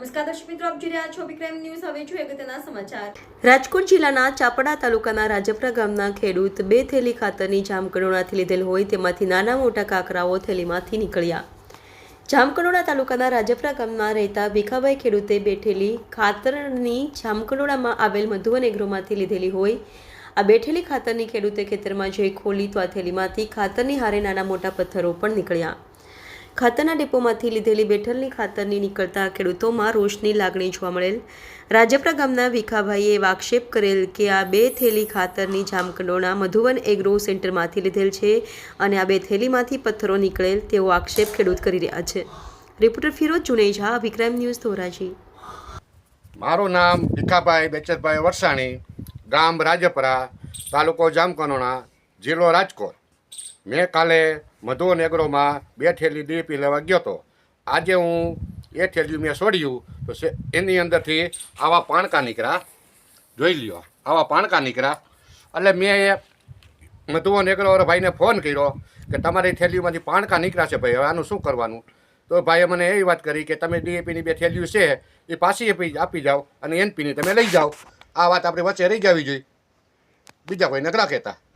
નમસ્કાર દર્શક મિત્રો, આપ જોઈ રહ્યા છો વિક્રમ ન્યૂઝ. હવે સમાચાર. રાજકોટ જિલ્લાના ચાપડા તાલુકાના રાજપરા ગામના ખેડૂત બે થેલી ખાતરની જામકડોળાથી લીધેલ હોય તેમાંથી નાના મોટા કાકરાઓ થેલીમાંથી નીકળ્યા. જામકંડોળા તાલુકાના રાજપરા ગામમાં રહેતા ભીખાભાઈ ખેડૂતે બેઠેલી ખાતરની જામકંડોળામાં આવેલ મધુવન એગ્રોમાંથી લીધેલી હોય. આ બેઠેલી ખાતરની ખેડૂતે ખેતરમાં જઈ ખોલી તો આ થેલીમાંથી ખાતરની હારે નાના મોટા પથ્થરો પણ નીકળ્યા. ખાતરના ડેપોમાંથી લીધેલી બેઠલની ખાતરની નીકળતા ખેડૂતોમાં રોષની લાગણી જોવા મળેલ. રાજપરા ગામના ભીખાભાઈએ એવા આક્ષેપ કરેલ કે આ બે થેલી ખાતરની જામકંડોળના મધુવન એગ્રો સેન્ટરમાંથી લીધેલ છે અને આ બે થેલીમાંથી પથ્થરો નીકળેલ તેવો આક્ષેપ ખેડૂત કરી રહ્યા છે. Reporter Firoj Juneja Vikram news Dhoraji. મારું નામ ભીખાભાઈ બેચરભાઈ વરસાણી, ગામ રાજપરા, તાલુકો જામકનોણા જિલ્લો રાજકોટ. મેં કાલે મધુવન એગ્રોમાં બે થેલી ડીપી લેવા ગયો હતો આજે હું એ થેલી મેં છોડ્યું તો એની અંદરથી આવા પાણકા નીકળ્યા. જોઈ લ્યો, આવા પાણકા નીકળ્યા. એટલે મેં મધુવન એગ્રોવાળા ભાઈને ફોન કર્યો કે તમારી થેલીમાંથી પાણકા નીકળ્યા છે ભાઈ, હવે આનું શું કરવાનું? તો ભાઈએ મને એવી વાત કરી કે તમે ડીએપીની બે થેલીઓ છે, એ પાછી આપી જાઓ અને એનપીની તમે લઈ જાઓ. આ વાત આપણી વચ્ચે રહી જવી જોઈએ બીજા કોઈ નકરા કહેતા.